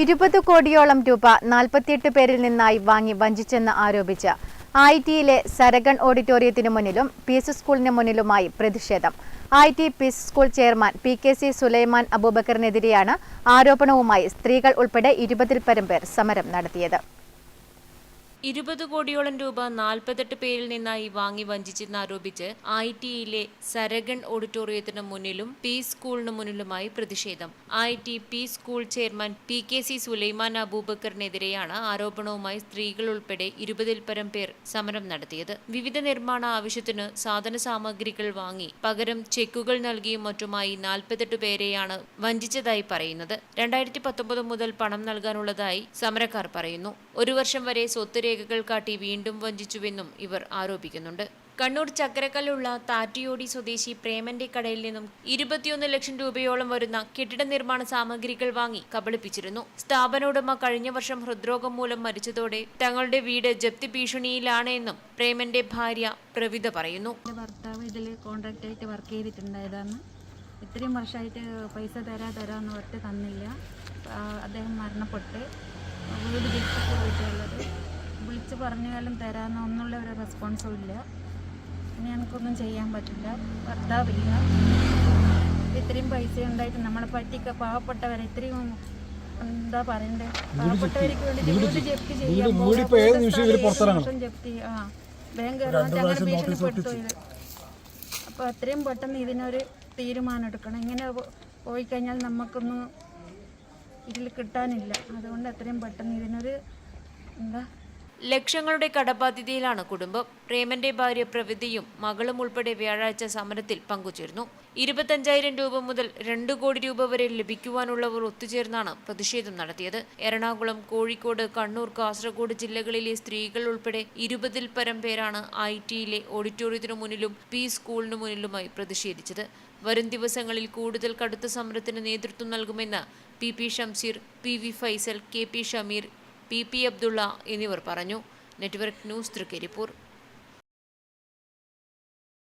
ഇരുപത് കോടിയോളം രൂപ നാൽപ്പത്തിയെട്ട് പേരിൽ നിന്നായി വാങ്ങി വഞ്ചിച്ചെന്ന് ആരോപിച്ച് ഐ ടിയിലെ സരഗൺ ഓഡിറ്റോറിയത്തിനു മുന്നിലും പി എസ് സ്കൂളിന് മുന്നിലുമായി പ്രതിഷേധം. I T P S school chairman P K C Sulaiman അബൂബക്കറിനെതിരെയാണ് ആരോപണവുമായി സ്ത്രീകൾ ഉൾപ്പെടെ ഇരുപതിൽ പരം പേർ സമരം നടത്തിയത്. ഇരുപത് കോടിയോളം രൂപ നാൽപ്പത്തെട്ട് പേരിൽ നിന്നായി വാങ്ങി വഞ്ചിച്ചെന്നാരോപിച്ച് ഐ ടിയിലെ സരഗൺ ഓഡിറ്റോറിയത്തിന് മുന്നിലും പി സ്കൂളിന് മുന്നിലുമായി പ്രതിഷേധം. I T P school chairman P K C Sulaiman അബൂബക്കറിനെതിരെയാണ് ആരോപണവുമായി സ്ത്രീകൾ ഉൾപ്പെടെ ഇരുപതിൽ പരം പേർ സമരം നടത്തിയത്. വിവിധ നിർമ്മാണ ആവശ്യത്തിന് സാധന സാമഗ്രികൾ വാങ്ങി പകരം ചെക്കുകൾ നൽകിയും മറ്റുമായി നാൽപ്പത്തെട്ട് പേരെയാണ് വഞ്ചിച്ചതായി പറയുന്നത്. രണ്ടായിരത്തി പത്തൊമ്പത് മുതൽ പണം നൽകാനുള്ളതായി സമരക്കാർ പറയുന്നു. ഒരു വർഷം വരെ സ്വത്ത് രേഖകൾ കാട്ടി വീണ്ടും വഞ്ചിച്ചുവെന്നും ഇവർ ആരോപിക്കുന്നുണ്ട്. കണ്ണൂർ ചക്കരക്കല്ലുള്ള താറ്റിയോടി സ്വദേശി പ്രേമന്റെ കടയിൽ നിന്നും ഇരുപത്തിയൊന്ന് ലക്ഷം രൂപയോളം വരുന്ന കെട്ടിട നിർമ്മാണ സാമഗ്രികൾ വാങ്ങി കബളിപ്പിച്ചിരുന്നു. സ്ഥാപനോടമ കഴിഞ്ഞ വർഷം ഹൃദ്രോഗം മൂലം മരിച്ചതോടെ തങ്ങളുടെ വീട് ജപ്തി ഭീഷണിയിലാണ് എന്നും പ്രേമന്റെ ഭാര്യ പ്രവിത പറയുന്നു. ഭർത്താവ് ഇതിൽ കോൺട്രാക്റ്റായിട്ട് വർക്ക് ചെയ്തിട്ടുണ്ടായതാണ്. ഇത്രയും വർഷമായിട്ട് പൈസ തരാ തരാന്ന് പറഞ്ഞിട്ട് തന്നില്ല. അദ്ദേഹം മരണപ്പെട്ട്. വീട് ജപ്തി പോയിട്ടുള്ളത് വിളിച്ച് പറഞ്ഞാലും തരാമെന്ന് ഒന്നുള്ള ഒരു റെസ്പോൺസും ഇല്ല. ഇനി എനിക്കൊന്നും ചെയ്യാൻ പറ്റില്ല. ഭർത്താവില്ല. ഇത്രയും പൈസ ഉണ്ടായിട്ട് നമ്മളെ പറ്റിക്ക പാവപ്പെട്ടവരെ ഇത്രയും എന്താ പറയണ്ടേ? പാവപ്പെട്ടവർക്ക് വേണ്ടി വീട് ജപ്തി ചെയ്യാം ജപ്തി ആ. ബാങ്ക് അങ്ങനെ ഭീഷണിപ്പെടുത്തു ഇത്. അപ്പോൾ അത്രയും പെട്ടെന്ന് ഇതിനൊരു തീരുമാനം എടുക്കണം. ഇങ്ങനെ പോയി കഴിഞ്ഞാൽ നമുക്കൊന്നും ഇതിൽ കിട്ടാനില്ല. അതുകൊണ്ട് എത്രയും പെട്ടെന്ന് ഇതിനൊരു എന്താ ലക്ഷങ്ങളുടെ കടബാധ്യതയിലാണ് കുടുംബം. പ്രേമന്റെ ഭാര്യ പ്രവിധിയും മകളും ഉൾപ്പെടെ വ്യാഴാഴ്ച സമരത്തിൽ പങ്കുചേർന്നു. ഇരുപത്തഞ്ചായിരം രൂപ മുതൽ രണ്ടു കോടി രൂപ വരെ ലഭിക്കുവാനുള്ളവർ ഒത്തുചേർന്നാണ് പ്രതിഷേധം നടത്തിയത്. എറണാകുളം കോഴിക്കോട് കണ്ണൂർ കാസർഗോഡ് ജില്ലകളിലെ സ്ത്രീകൾ ഉൾപ്പെടെ ഇരുപതിൽ പരം പേരാണ് ഐ ടിയിലെ ഓഡിറ്റോറിയത്തിനു മുന്നിലും പി സ്കൂളിനു മുന്നിലുമായി പ്രതിഷേധിച്ചത്. വരും ദിവസങ്ങളിൽ കൂടുതൽ കടുത്ത സമരത്തിന് നേതൃത്വം നൽകുമെന്ന് P P Shamseer P V Faisal K P Shameer P P Abdulla എന്നിവർ പറഞ്ഞു. Network news Thrikaripur.